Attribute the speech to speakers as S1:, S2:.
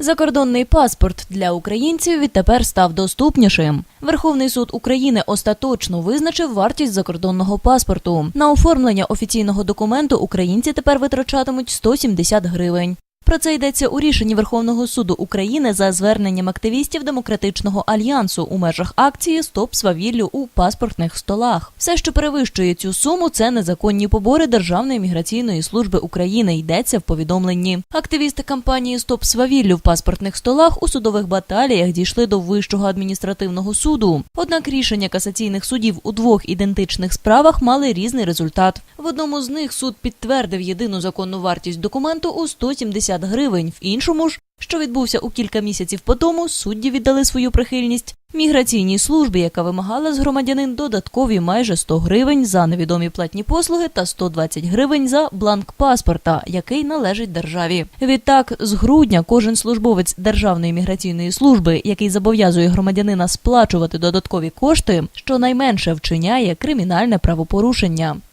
S1: Закордонний паспорт для українців відтепер став доступнішим. Верховний суд України остаточно визначив вартість закордонного паспорту. На оформлення офіційного документу українці тепер витрачатимуть 170 гривень. Про це йдеться у рішенні Верховного суду України за зверненням активістів Демократичного альянсу у межах акції Стоп свавіллю у паспортних столах. Все, що перевищує цю суму, це незаконні побори Державної міграційної служби України. Йдеться в повідомленні. Активісти кампанії Стоп свавіллю в паспортних столах у судових баталіях дійшли до вищого адміністративного суду. Однак рішення касаційних судів у двох ідентичних справах мали різний результат. Одному з них суд підтвердив єдину законну вартість документу у 170 гривень. В іншому ж, що відбувся у кілька місяців по тому, судді віддали свою прихильність міграційній службі, яка вимагала з громадянин додаткові майже 100 гривень за невідомі платні послуги та 120 гривень за бланк паспорта, який належить державі. Відтак, з грудня кожен службовець Державної міграційної служби, який зобов'язує громадянина сплачувати додаткові кошти, щонайменше вчиняє кримінальне правопорушення.